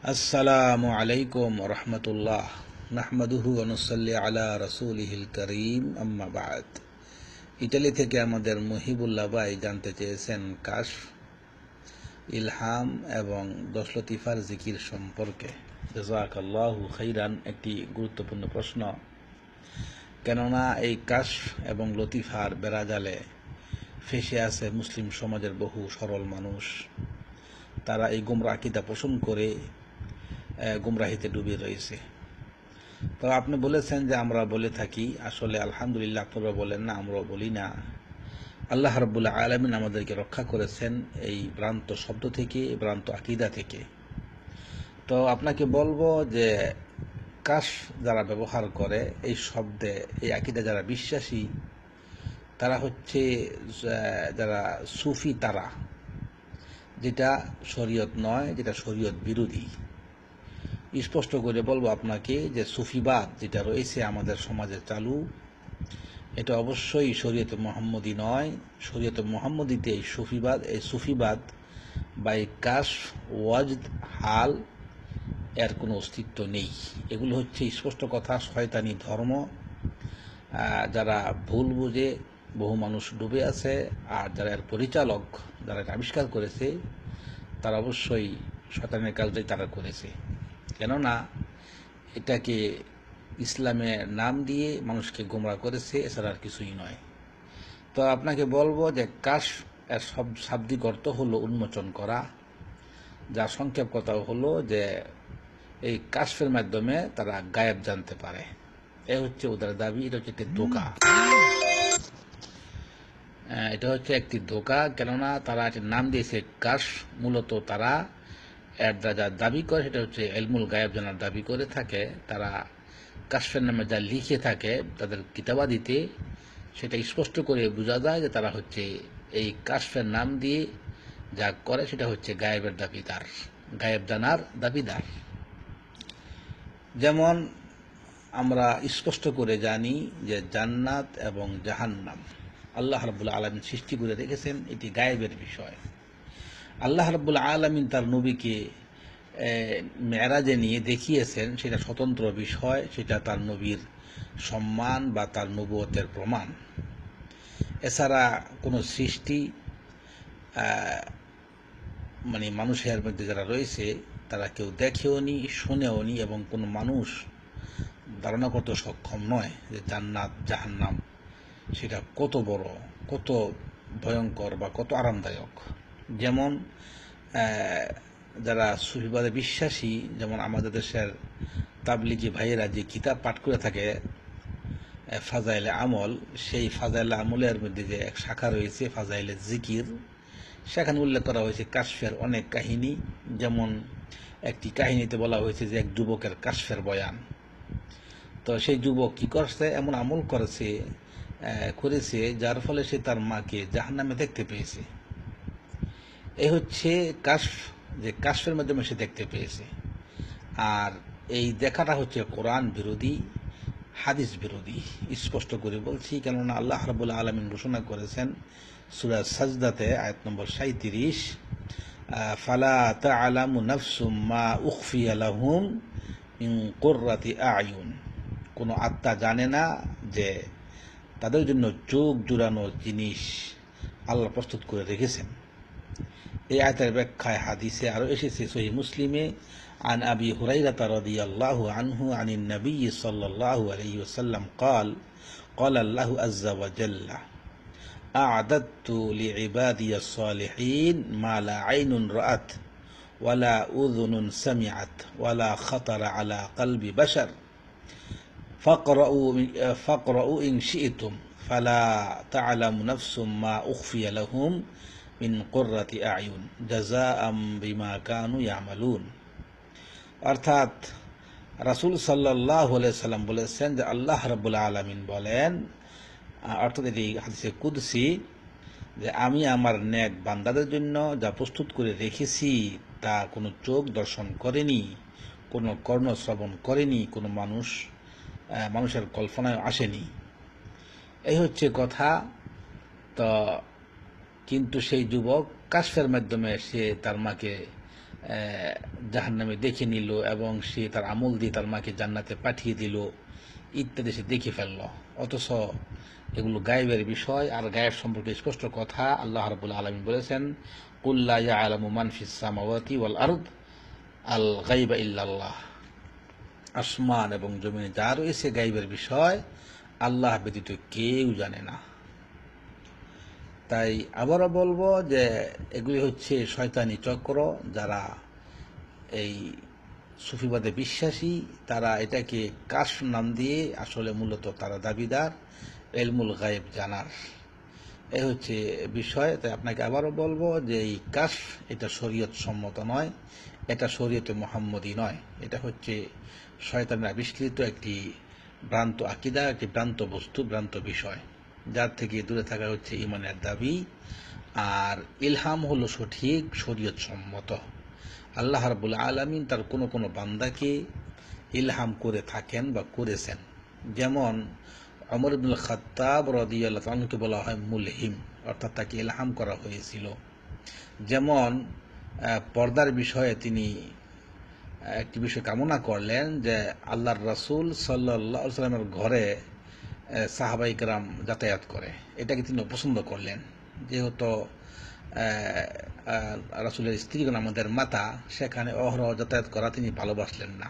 আসসালামু আলাইকুম রহমতুল্লাহ। নাহমাদুহু অনুসল্লি আলা রসুল রসুলহিল করিম আম্মাবাদ ইটালি থেকে আমাদের মহিবুল্লাহ ভাই জানতে চেয়েছেন কাশ ইলহাম এবং দশলতিফার জিকির সম্পর্কে। জাজাক আল্লাহু খৈরান একটি গুরুত্বপূর্ণ প্রশ্ন। কেননা এই কাশ এবং লতিফার বেড়াজালে ফেসে আছে মুসলিম সমাজের বহু সরল মানুষ। তারা এই গুমরা আকিদা পোষণ করে গুমরাহিতে ডুবে রয়েছে। তো আপনি বলেছেন যে আমরা বলে থাকি, আসলে আলহামদুলিল্লাহ আপনারা বলেন না, আমরাও বলি না। আল্লাহ রব্বুল্লাহ আলমিন আমাদেরকে রক্ষা করেছেন এই ভ্রান্ত শব্দ থেকে, ভ্রান্ত আকিদা থেকে। তো আপনাকে বলব যে কাশ যারা ব্যবহার করে, এই শব্দে, এই আকিদা যারা বিশ্বাসী, তারা হচ্ছে যারা সুফি তারা, যেটা শরীয়ত নয়, যেটা শরীয়ত বিরোধী। স্পষ্ট করে বলব আপনাকে যে সুফিবাদ যেটা রয়েছে আমাদের সমাজে চালু, এটা অবশ্যই শরীয়তে মোহাম্মদী নয়। শরীয়তে মোহাম্মদীতে এই সুফিবাদ এই সুফিবাদ বা এই কাশ, ওয়াজদ, হাল এর কোনো অস্তিত্ব নেই। এগুলো হচ্ছে স্পষ্ট কথা, শয়তানি ধর্ম। যারা ভুল বুঝে বহু মানুষ ডুবে আছে আর যারা এর পরিচালক, যারা আবিষ্কার করেছে, তারা অবশ্যই শয়তানের কাজটাই তারা করেছে। কেননা এটাকে ইসলামের নাম দিয়ে মানুষকে গোমরা করেছে, এছাড়া আর কিছুই নয়। তো আপনাকে বলব যে কাশ এর সব শাব্দিক অর্থ হলো উন্মোচন করা যার সংক্ষেপ কথা হলো যে এই কাশফের মাধ্যমে তারা গায়েব জানতে পারে। এ হচ্ছে ওদের দাবি, এটা হচ্ছে একটি ধোকা। এটা হচ্ছে একটি ধোকা, কেননা তারা নাম দিয়েছে কাশ, মূলত তারা যা যা দাবি করে, সেটা হচ্ছে এলমুল গায়েব জানার দাবি করে থাকে, তারা কাশফের নামে যা লিখে থাকে, তাদের কিতাবাদিতে সেটা স্পষ্ট করে বোঝা যায় যে তারা হচ্ছে এই কাশফের নাম দিয়ে যা করে, সেটা হচ্ছে গায়েবের দাবিদার, গায়েব জানার দাবিদার। যেমন আমরা স্পষ্ট করে জানি যে জান্নাত এবং জাহান্নাম, আল্লাহ রাবুল আলমিন সৃষ্টি করে রেখেছেন, এটি গায়েবের বিষয়। আল্লাহ রাবুল আলমিন তার নবীকে মেয়ারাজে নিয়ে দেখিয়েছেন, সেটা স্বতন্ত্র বিষয়, সেটা তার নবীর সম্মান বা তার নবুয়তের প্রমাণ। এছাড়া কোনো সৃষ্টি মানে মানুষের মধ্যে যারা রয়েছে, তারা কেউ দেখেও নি, শুনেও নি, এবং কোনো মানুষ ধারণা করতে সক্ষম নয় যে জান্নাত, জাহান্নাম, সেটা কত বড়, কত ভয়ঙ্কর বা কত আরামদায়ক। যেমন যারা সুফিবাদে বিশ্বাসী, যেমন আমাদের দেশের তাবলিগি ভাইয়েরা যে কিতাব পাঠ করে থাকে ফাজাইলে আমল, সেই ফাজাইলে আমলের মধ্যে যে এক শাখা রয়েছে, ফাজাইলে জিকির, সেখানে উল্লেখ করা হয়েছে কাশফের অনেক কাহিনী। যেমন, একটি কাহিনীতে বলা হয়েছে যে এক যুবকের কাশফের বয়ান। তো সেই যুবক কি করছে, এমন আমল করেছে করেছে, যার ফলে সে তার মাকে জাহান্নামে দেখতে পেয়েছে। এই হচ্ছে কাশফ, যে কাশফের মাধ্যমে সে দেখতে পেয়েছে। আর এই দেখাটা হচ্ছে কোরআন বিরোধী, হাদিস বিরোধী, স্পষ্ট করে বলছি, কেননা আল্লাহ রাবুল আলমিন ঘোষণা করেছেন সুরাজ সাজদাতে, আয়াত নম্বর সাঁত্রিশ ফালা তালামু নাফসুম মা উখফিয়া লাহুম মিন কুররাতি আয়ুন কোনো আত্মা জানে না যে তাদের জন্য চোখ জুড়ানো জিনিস আল্লাহ প্রস্তুত করে রেখেছেন। এই আয়তের ব্যাখ্যায় হাদিসে আরও এসেছে সহি মুসলিমে عن أبي هريرة رضي الله عنه عن النبي صلى الله عليه وسلم قال قال الله عز وجل أعددت لعبادي الصالحين ما لا عين رأت ولا أذن سمعت ولا خطر على قلب بشر فاقرأوا فاقرأوا إن شئتم فلا تعلم نفس ما أخفي لهم মিন কোর্রাতি আয়ুন জাজা আম বিমা কানু ইয়ামালুন। অর্থাৎ রাসুল সাল্লাহ সাল্লাম বলেছেন যে আল্লাহ রবুল্লা আলমিন বলেন অর্থাৎ এটি হাদিসে কুদসি, যে আমি আমার ন্যাক বান্দাদের জন্য যা প্রস্তুত করে রেখেছি তা কোনো চোখ দর্শন করেনি, কোনো কর্ণ শ্রবণ করেনি, কোনো মানুষ মানুষের কল্পনায় আসেনি। এই হচ্ছে কথা। তো কিন্তু সেই যুবক কাশফের মাধ্যমে সে তার মাকে জাহান নামে দেখে নিল এবং সে তার আমল দিয়ে তার মাকে জান্নাতে পাঠিয়ে দিল, ইত্যাদি সে দেখে ফেলল। অথচ এগুলো গায়েবের বিষয়, আর গায়েব সম্পর্কে স্পষ্ট কথা আল্লাহ রাবুল আলমী বলেছেন কুল্লা ইয়া আলমু মানফিস ওয়াল আরদ আল গাইবা ইল্লাল্লাহ। আসমান এবং জমিনে যা রয়েছে গাইবের বিষয়, আল্লাহ ব্যতীত কেউ জানে না। তাই আবারও বলব যে এগুলি হচ্ছে শয়তানি চক্র যারা এই সুফিবাদে বিশ্বাসী, তারা এটাকে কাশ নাম দিয়ে আসলে মূলত তারা দাবিদার, এলমুল গায়েব জানার। এই হচ্ছে বিষয়। তাই আপনাকে আবারও বলব যে এই কাশ এটা শরীয়ত সম্মত নয়, এটা শরীয়তে মোহাম্মদী নয়। এটা হচ্ছে শয়তানের আবিষ্কৃত একটি ভ্রান্ত আকিদা, একটি ভ্রান্ত বস্তু, ভ্রান্ত বিষয়। যার থেকে দূরে থাকা হচ্ছে ইমানের দাবি। আর ইলহাম হলো সঠিক, শরীয়ত সম্মত। আল্লাহ রাবুল আলমিন তার কোনো কোনো বান্দাকে ইলহাম করে থাকেন বা করেছেন। যেমন অমর ইবুল খত্তাব রদিয়াল্লাহ তালকে বলা হয় মুলহিম, অর্থাৎ তাকে ইলহাম করা হয়েছিল। যেমন পর্দার বিষয়ে তিনি একটি বিষয় কামনা করলেন যে আল্লাহর রাসুল সাল্লাহ সাল্লামের ঘরে সাহাবাইকরাম যাতায়াত করে। এটাকে তিনি পছন্দ করলেন? যেহেতু রাসুলের স্ত্রীগণ আমাদের মাতা, সেখানে অহরহ যাতায়াত করা তিনি ভালোবাসলেন না।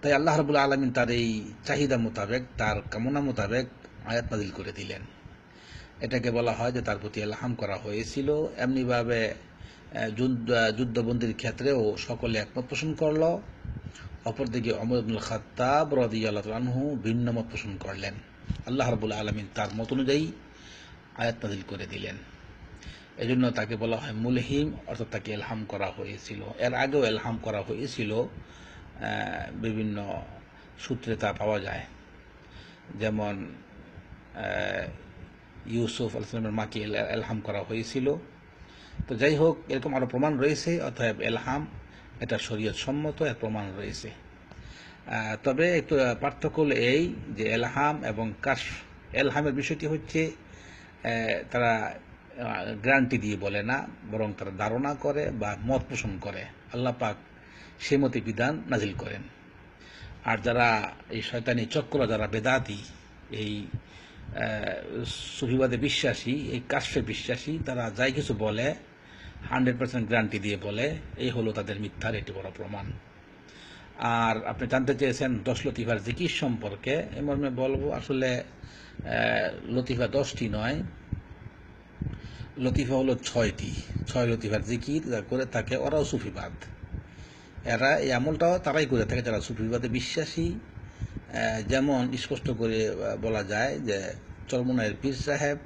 তাই আল্লাহ রবুল আলমিন তার এই চাহিদা মোতাবেক, তার কামনা মোতাবেক আয়াত নাজিল করে দিলেন। এটাকে বলা হয় যে তার প্রতি এলহাম করা হয়েছিল। এমনিভাবে যুদ্ধবন্দির ক্ষেত্রেও সকলে একমত পোষণ করল। অপরদিকে অমর আব্দুল খাত্তাব রদি আল্লাহু ভিন্ন মত পোষণ করলেন। আল্লাহ রবুল আলমিন তার মত অনুযায়ী আয়াত নাজিল করে দিলেন। এজন্য তাকে বলা হয় মুলহিম, অর্থাৎ তাকে এলহাম করা হয়েছিল। এর আগেও এলহাম করা হয়েছিল বিভিন্ন সূত্রে তা পাওয়া যায়। যেমন ইউসুফ আলাইসলামের মাকে এলহাম করা হয়েছিল। তো যাই হোক, এরকম আরও প্রমাণ রয়েছে, অতএব এলহাম এটা শরীয়ত সম্মত এর প্রমাণ রয়েছে। তবে একটু পার্থক্য এই যে এলহাম এবং কাশ এলহামের বিষয়টি হচ্ছে তারা গ্যারান্টি দিয়ে বলে না, বরং তারা ধারণা করে বা মত পোষণ করে। আল্লাহ পাক সে মতে বিধান নাজিল করেন। আর যারা এই শয়তানি চক্র, যারা বেদাতি, এই সুফিবাদে বিশ্বাসী, এই কাশ্যে বিশ্বাসী, তারা যাই কিছু বলে হান্ড্রেড পার্সেন্ট গ্যারান্টি দিয়ে বলে, এই হলো তাদের মিথ্যার এটি বড় প্রমাণ। আর আপনি জানতে চেয়েছেন দশ লতিফার জিকির সম্পর্কে, এ মর্মে বলব আসলে লতিফা দশটি নয়, লতিফা হলো ছয়টি। ছয় লতিফার জিকির করে থাকে ওরাও সুফিবাদ। এরা এই আমলটাও তারাই করে থাকে, যারা সুফিবাদে বিশ্বাসী। যেমন স্পষ্ট করে বলা যায় যে চরমনায়ের পীর সাহেব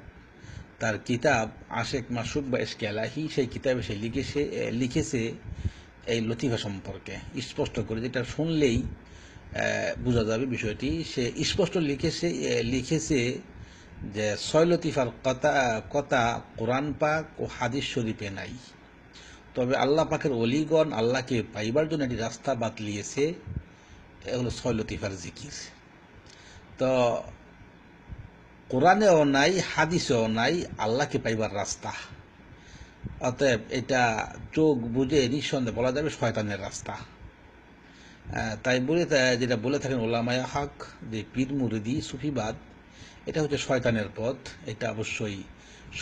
তার কিতাব আশেক মাসুক বা এসকে আলাহি সেই কিতাবে সে লিখেছে লিখেছে এই লতিফা সম্পর্কে। স্পষ্ট করে যেটা শুনলেই বোঝা যাবে বিষয়টি। সে স্পষ্ট লিখেছে লিখেছে যে, ছয় লতিফার কথা কথা কোরআন পাক ও হাদিস শরীফে নাই। তবে আল্লাহ পাকের অলিগণ আল্লাহকে পাইবার জন্য একটি রাস্তা বাতলিয়েছে এগুলো ছয় লতিফার জিকির। তো কোরআনেও নাই, হাদিসেও নাই, আল্লাহকে পাইবার রাস্তা। অতএব এটা চোখ বুঝে নিঃসন্দেহে বলা যাবে শয়তানের রাস্তা। তাই বলে যেটা বলে থাকেন ওলামায়া হক, যে পীর মুরিদি, সুফিবাদ, এটা হচ্ছে শয়তানের পথ। এটা অবশ্যই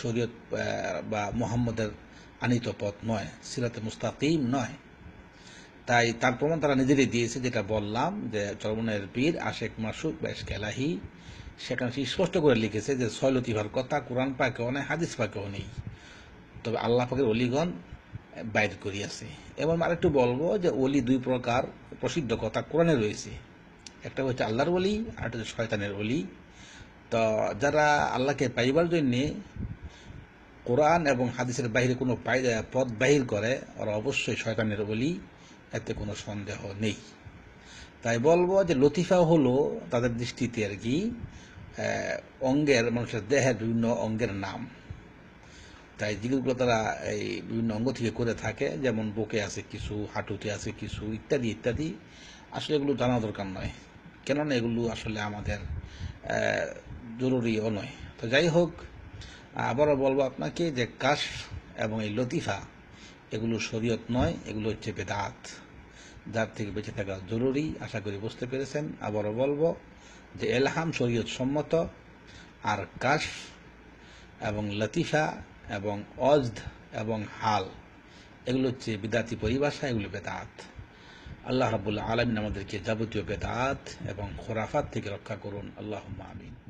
শরীয়ত বা মোহাম্মদের আনিত পথ নয়, সিরাতে মুস্তাকিম নয়। তাই তার প্রমাণ তারা নিজেরাই দিয়েছে, যেটা বললাম যে চরমনের পীর আশেক মাসুক বেশ কেলাহি সেখানে সে স্পষ্ট করে লিখেছে যে, ছয় লতিফার কথা কোরআন পাকেও নেই, হাদিস পাকেও নেই। তবে আল্লাহ পাকের অলিগণ বাইর করিয়াছে। এবং আরেকটু বলব যে, অলি দুই প্রকার প্রসিদ্ধ কথা কোরআনে রয়েছে। একটা হচ্ছে আল্লাহর অলি, আর একটা হচ্ছে শয়তানের অলি। তো যারা আল্লাহকে পাইবার জন্যে কোরআন এবং হাদিসের বাইরে কোনো পথ বাহির করে, ওরা অবশ্যই শয়তানের অলি, এতে কোনো সন্দেহ নেই। তাই বলব যে লতিফা হলো তাদের দৃষ্টিতে আর কি অঙ্গের মানুষের দেহের বিভিন্ন অঙ্গের নাম। তাই যেগুলো তারা এই বিভিন্ন অঙ্গ থেকে করে থাকে, যেমন বুকে আছে কিছু, হাঁটুতে আছে কিছু, ইত্যাদি ইত্যাদি, আসলে এগুলো জানা দরকার নয়। কেননা এগুলো আসলে আমাদের জরুরিও নয়। তো যাই হোক, আবারও বলব আপনাকে যে কাশ এবং এই লতিফা, এগুলো শরীয়ত নয়, এগুলো হচ্ছে বেদাত। যার থেকে বেঁচে থাকা জরুরি, আশা করি বুঝতে পেরেছেন। আবারও বলব যে এলহাম শরীয়ত সম্মত, আর কাশ এবং লতিফা এবং অজদ এবং হাল, এগুলো হচ্ছে বিদাতি পরিভাষা, এগুলো বেদাত। আল্লাহ রাবুল্লাহ আলমিন আমাদেরকে যাবতীয় বেদাত এবং খোরাফাত থেকে রক্ষা করুন। আল্লাহ আমিন।